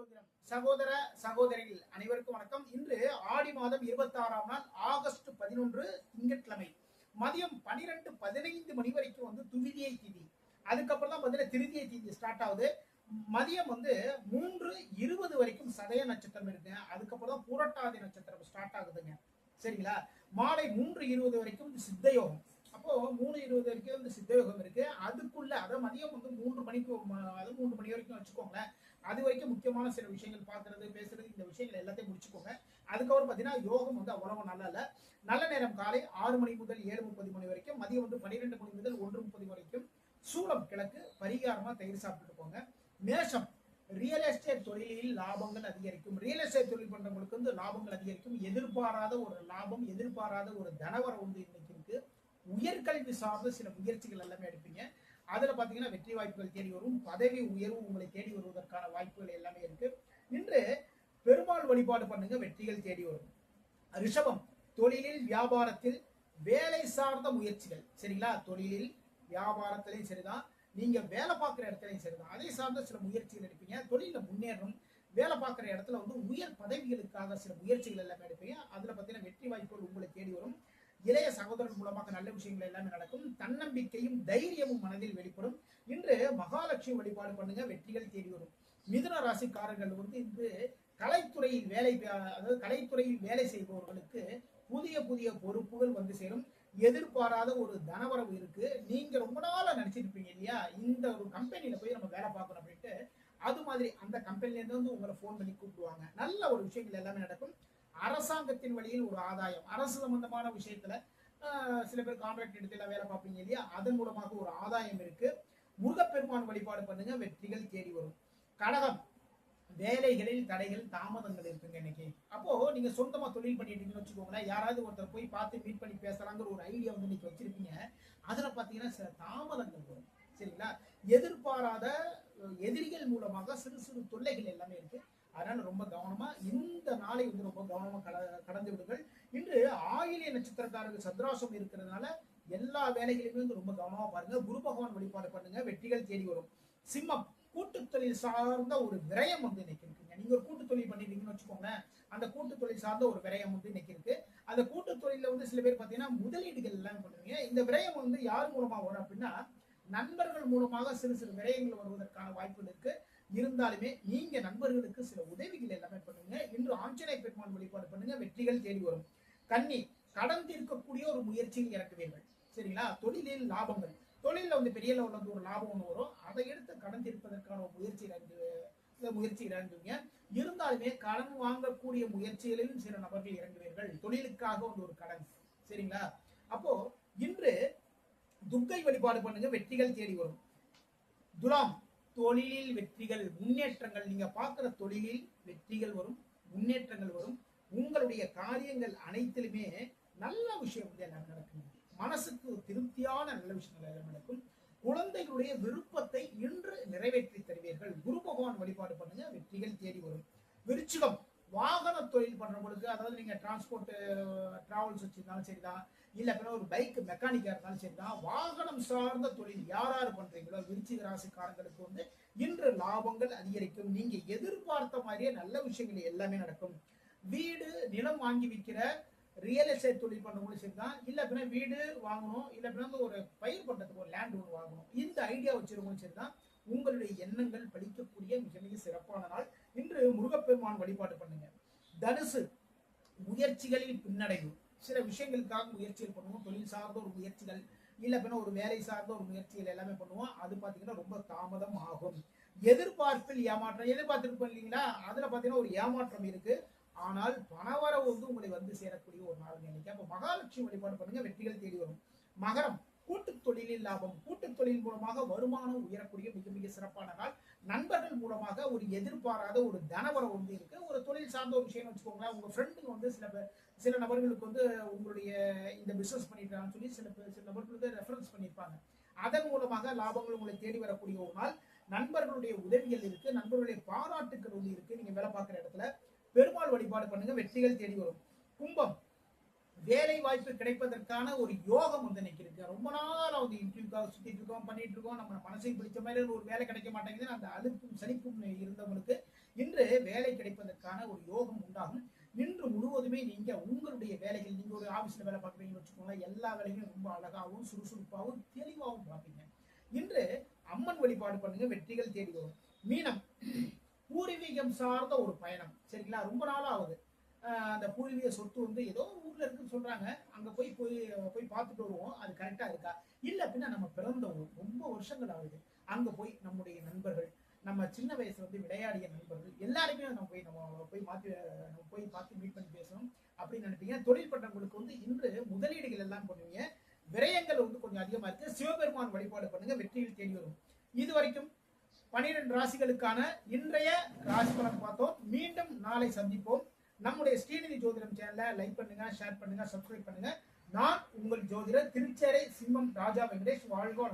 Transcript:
ஜோதிடம் சகோதர சகோதரிகள் அனைவருக்கும் வணக்கம். இன்று ஆடி மாதம் இருபத்தி ஆறாம் நாள் ஆகஸ்ட் பதினொன்று திங்கட்கிழமை. மதியம் பனிரெண்டு பதினைந்து மணி வரைக்கும் வந்து துவிதியை தீதி. அதுக்கப்புறம் தான் பார்த்தீங்கன்னா திருதியை தீதி ஸ்டார்ட் ஆகுது. மதியம் வந்து மூன்று இருபது வரைக்கும் சதய நட்சத்திரம் இருக்கு. அதுக்கப்புறம் தான் புரட்டாதி நட்சத்திரம் ஸ்டார்ட் ஆகுதுங்க. சரிங்களா? மாலை மூன்று இருபது வரைக்கும் சித்தயோகம். அப்போ மூணு இருபது வரைக்கும் இந்த சித்த யோகம் இருக்கு. அதுக்குள்ள அதை மதியம் வந்து மூன்று மணிக்கு அது மூன்று மணி வரைக்கும் வச்சுக்கோங்களேன். அது வரைக்கும் முக்கியமான சில விஷயங்கள் பார்க்கறது பேசுறது இந்த விஷயங்கள் எல்லாத்தையும் முடிச்சுக்கோங்க. அதுக்கப்புறம் பார்த்தீங்கன்னா யோகம் வந்து அவ்வளவு நல்லா இல்லை. நல்ல நேரம் காலை ஆறு மணி முதல் ஏழு முப்பது மணி வரைக்கும் மதியம் வந்து பன்னிரெண்டு மணி முதல் ஒன்று முப்பது வரைக்கும் சூளம் கிழக்கு பரிகாரமா தயிர் சாப்பிட்டு போங்க. மேஷம் ரியல் எஸ்டேட் தொழிலில் லாபங்கள் அதிகரிக்கும். ரியல் எஸ்டேட் தொழில் பண்றவங்களுக்கு வந்து லாபங்கள் அதிகரிக்கும். எதிர்பாராத ஒரு லாபம் எதிர்பாராத ஒரு தனவரம் வந்து இன்னைக்கு இருக்கு. உயர்கல்வி சார்ந்த சில முயற்சிகள் எல்லாமே எடுப்பீங்க. அதில் பார்த்தீங்கன்னா வெற்றி வாய்ப்புகள் தேடி வரும். பதவி உயர்வு உங்களை தேடி வருவதற்கான வாய்ப்புகள் எல்லாமே இருக்கு. இன்று பெருமாள் வழிபாடு பண்ணுங்க வெற்றிகள் தேடி வரும். ரிஷபம் தொழிலில் வியாபாரத்தில் வேலை சார்ந்த முயற்சிகள். சரிங்களா? தொழிலில் வியாபாரத்திலையும் சரிதான். நீங்க வேலை பார்க்குற இடத்துலையும் சரிதான். அதை சார்ந்த சில முயற்சிகள் எடுப்பீங்க. தொழிலில் முன்னேறணும். வேலை பார்க்குற இடத்துல வந்து உயர் பதவிகளுக்காக சில முயற்சிகள் எல்லாமே எடுப்பீங்க. அதில் பார்த்தீங்கன்னா வெற்றி வாய்ப்புகள் உங்களை தேடி வரும். இளைய சகோதரன் மூலமாக நல்ல விஷயங்கள் எல்லாமே நடக்கும். தன்னம்பிக்கையும் தைரியமும் மனதில் வெளிப்படும். இன்று மகாலட்சுமி வழிபாடு பண்ணுங்க வெற்றிகள் தேடி வரும். மிதுன ராசிக்காரர்கள் வந்து இன்று கலைத்துறையில் வேலை அதாவது கலைத்துறையில் வேலை செய்பவர்களுக்கு புதிய புதிய பொறுப்புகள் வந்து சேரும். எதிர்பாராத ஒரு தனவரவு இருக்கு. நீங்க ரொம்ப நாளா நினைச்சிட்டு இல்லையா? இந்த ஒரு கம்பெனியில போய் நம்ம வேலை பார்க்கணும் அப்படின்ட்டு. அது மாதிரி அந்த கம்பெனில இருந்து வந்து உங்களை ஃபோன் பண்ணி கூப்பிடுவாங்க. நல்ல ஒரு விஷயங்கள் எல்லாமே நடக்கும். அரசாங்கத்தின் வழியில் ஒரு ஆதாயம். அரசு சம்பந்தமான விஷயத்துல சில பேர் கான்ட்ராக்ட் எடுத்து எல்லாம் வேலை பார்ப்பீங்க இல்லையா? அதன் மூலமாக ஒரு ஆதாயம் இருக்கு. முருகப்பெருமான் வழிபாடு பண்ணுங்க வெற்றிகள் தேடி வரும். கடகம். வேலைகளில் தடைகள் தாமதங்கள் இருக்குங்க இன்னைக்கு. அப்போ நீங்க சொந்தமா தொழில் பண்ணிட்டீங்கன்னு வச்சுக்கோங்களேன். யாராவது ஒருத்தர் போய் பார்த்து மீட் பண்ணி பேசலாங்கிற ஒரு ஐடியா வந்து இன்னைக்கு வச்சிருப்பீங்க. அதுல பாத்தீங்கன்னா சில தாமதங்கள் வரும். சரிங்களா? எதிர்பாராத எதிரிகள் மூலமாக சிறு சிறு தொல்லைகள் எல்லாமே இருக்கு. அதனால ரொம்ப கவனமா நாளை கவனமாக ரொம்ப கட- கடந்து விடுங்கள். இன்று ஆயிலிய நட்சத்திரக்காரர்கள் சந்திராசம் இருக்கிறதுனால எல்லா வேலைகளையுமே வந்து ரொம்ப கவனமா பாருங்க. குரு பகவான் வழிபாடு பண்ணுங்க. வெற்றிகள் தேடி வரும். சிம்மம் கூட்டு தொழில் சார்ந்த ஒரு விரயம் வந்து இன்னைக்கு இருக்குங்க. நீங்க ஒரு கூட்டு தொழில் பண்ணிட்டீங்கன்னு வச்சுக்கோங்களேன். அந்த கூட்டு தொழில் சார்ந்த ஒரு விரயம் வந்து இன்னைக்கு இருக்கு. அந்த கூட்டு வந்து சில பேர் பாத்தீங்கன்னா முதலீடுகள் எல்லாம் பண்ணுவீங்க. இந்த விரயம் வந்து யார் மூலமா வரும் அப்படின்னா நண்பர்கள் மூலமாக சிறு சிறு விரயங்கள் வருவதற்கான வாய்ப்புகள் இருக்கு. இருந்தாலுமே நீங்க நண்பர்களுக்கு சில உதவிகள் எல்லாமே பண்ணுங்க. இன்று ஆஞ்சநேய பெருமான் வழிபாடு பண்ணுங்க வெற்றிகள் தேடி வரும். கன்னி கடன் தீர்க்கக்கூடிய ஒரு முயற்சியில் இறங்குவீர்கள் சரிங்களா? தொழிலில் லாபங்கள். தொழிலில் வந்து பெரிய லெவலில் வந்து ஒரு லாபம் ஒன்று வரும். அதை எடுத்து கடன் தீர்ப்பதற்கான ஒரு முயற்சி இறங்கு முயற்சி இறங்குவீங்க. இருந்தாலுமே கடன் வாங்கக்கூடிய முயற்சிகளிலும் சில நபர்கள் இறங்குவீர்கள். தொழிலுக்காக வந்து ஒரு கடன். சரிங்களா? அப்போ இன்று துர்க்கை வழிபாடு பண்ணுங்க வெற்றிகள் தேடி வரும். துலாம் தொழிலில் வெற்றிகள் முன்னேற்றங்கள். நீங்க பார்க்குற தொழிலில் வெற்றிகள் வரும். முன்னேற்றங்கள் வரும். உங்களுடைய காரியங்கள் அனைத்திலுமே நல்ல விஷயம் வந்து எல்லாமே நடக்கும். மனசுக்கு திருப்தியான நல்ல விஷயங்கள் எல்லாம் நடக்கும். குழந்தைகளுடைய விருப்பத்தை இன்று நிறைவேற்றி தருவீர்கள். குரு பகவான் வழிபாடு பண்ணுங்க வெற்றிகள் தேடி வரும். விருச்சிகம். வாகன தொழில் பண்றவங்களுக்கு அதாவது நீங்க டிரான்ஸ்போர்ட் டிராவல்ஸ் வச்சிருந்தாலும் சரிதான். இல்ல பின்ன ஒரு பைக் மெக்கானிக்கா இருந்தாலும் சரிதான். வாகனம் சார்ந்த தொழில் யார் யார் பண்றீங்களோ விருச்சிக ராசிக்காரங்களுக்கு வந்து இன்று லாபங்கள் அதிகரிக்கும். நீங்க எதிர்பார்த்த மாதிரியே நல்ல விஷயங்கள் எல்லாமே நடக்கும். வீடு நிலம் வாங்கி விற்கிற ரியல் எஸ்டேட் தொழில் பண்றவங்களும் சரிதான். இல்ல பின்ன வீடு வாங்கணும். இல்ல பின்ன ஒரு பயிர் பண்றதுக்கு ஒரு லேண்ட் ஒன்று வாங்கணும். இந்த ஐடியா வச்சிருக்கவங்களும் சரிதான். உங்களுடைய எண்ணங்கள் பலிக்கக்கூடிய மிக மிக சிறப்பான நாள். இன்று முருகப்பெருமான் வழிபாடு பண்ணுங்க. தனுசு முயற்சிகளில் பின்னடைவு. சில விஷயங்களுக்காக முயற்சிகள் பண்ணுவோம். தொழில் சார்ந்த ஒரு முயற்சிகள் இல்லை அப்படின்னா ஒரு வேலை சார்ந்த ஒரு முயற்சிகள் எல்லாமே பண்ணுவோம். அது பார்த்தீங்கன்னா ரொம்ப தாமதம் ஆகும். எதிர்பார்ப்பில் ஏமாற்றம். எதிர்பார்த்திருப்போம் இல்லைங்களா? அதில் பார்த்தீங்கன்னா ஒரு ஏமாற்றம் இருக்கு. ஆனால் பணவரவு வந்து உங்களை வந்து சேரக்கூடிய ஒரு நாள் நினைக்க அப்போ மகாலட்சுமி வழிபாடு பண்ணுங்க. வெற்றிகள் தேடி வரும். மகரம். கூட்டு தொழிலில் லாபம் கூட்டு தொழில் மூலமாக வருமானம் உயரக்கூடிய மிக மிக சிறப்பான நாள். நண்பர்கள் மூலமாக ஒரு எதிர்பாராத ஒரு தனவரம் வந்து இருக்கு. ஒரு தொழில் சார்ந்த ஒரு விஷயம் வச்சுக்கோங்களேன். உங்க ஃப்ரெண்டுங்க வந்து சில பேர் சில நபர்களுக்கு வந்து உங்களுடைய இந்த பிசினஸ் பண்ணிருக்காங்கன்னு சொல்லி சில பேர் சில நபர்களுக்கு ரெஃபரன்ஸ் பண்ணியிருப்பாங்க அதன் மூலமாக லாபங்கள் உங்களை தேடி வரக்கூடிய ஒரு நாள். நண்பர்களுடைய உதவிகள் இருக்கு. நண்பர்களுடைய பாராட்டுக்கள் வந்து இருக்கு. நீங்க வேலை பார்க்குற இடத்துல பெருமாள் வழிபாடு பண்ணுங்க. வெற்றிகள் தேடி வரும். கும்பம். வேலை வாய்ப்பு கிடைப்பதற்கான ஒரு யோகம் வந்து இன்னைக்கு இருக்கு. ரொம்ப நாள் வந்து இன்டர்வியூக்காக சுத்திட்டு இருக்கோம் பண்ணிட்டு இருக்கோம். நம்ம மனசுக்கு பிடிச்ச மாதிரி ஒரு வேலை கிடைக்க மாட்டேங்குது அந்த அழுப்பும் சலிப்பும் இருந்தவங்களுக்கு இன்று வேலை கிடைப்பதற்கான ஒரு யோகம் உண்டாகும். இன்று முழுவதுமே நீங்க உங்களுடைய வேலைகள் நீங்க ஒரு ஆபீஸ்ல வேலை பார்க்குறீங்கன்னு வச்சுக்கோங்களேன் எல்லா வேலையும் ரொம்ப அழகாகவும் சுறுசுறுப்பாகவும் தெளிவாகவும் பார்ப்பீங்க. இன்று அம்மன் வழிபாடு பண்ணுங்க வெற்றிகள் தேடி வரும். மீனம் பூர்வீகம் சார்ந்த ஒரு பயணம். சரிங்களா? ரொம்ப நாளாகுது அந்த பூர்வீக சொத்து வந்து ஏதோ ஊர்ல இருக்குன்னு சொல்றாங்க. அங்க போய் போய் போய் பார்த்துட்டு வருவோம். அது கரெக்டா இருக்கா? இல்ல அப்படின்னா நம்ம பிறந்த ரொம்ப வருஷங்கள் ஆகுது. அங்க போய் நம்முடைய நண்பர்கள் நம்ம சின்ன வயசுல வந்து விளையாடிய நண்பர்கள் எல்லாருமே நம்ம போய் நம்ம போய் மாத்தி நம்ம போய் பார்த்து மீட் பண்ணி பேசணும் அப்படின்னு நினைப்பீங்க. தொழில் பண்றவங்களுக்கு வந்து இன்று முதலீடுகள் எல்லாம் பண்ணுவீங்க. விரயங்கள் வந்து கொஞ்சம் அதிகமா இருக்கு. சிவபெருமான் வழிபாடு பண்ணுங்க. வெற்றியில் தேடி வரும். இது வரைக்கும் பனிரெண்டு ராசிகளுக்கான இன்றைய ராசி பலன் பார்த்தோம். மீண்டும் நாளை சந்திப்போம். நம்முடைய ஸ்ரீநிதி ஜோதிடம் சேனலை லைக் பண்ணுங்க ஷேர் பண்ணுங்க சப்ஸ்கிரைப் பண்ணுங்க. நான் உங்கள் ஜோதிடர் திருச்சேரை சிம்மம் ராஜா வெங்கடேஷ். வாழ்கோ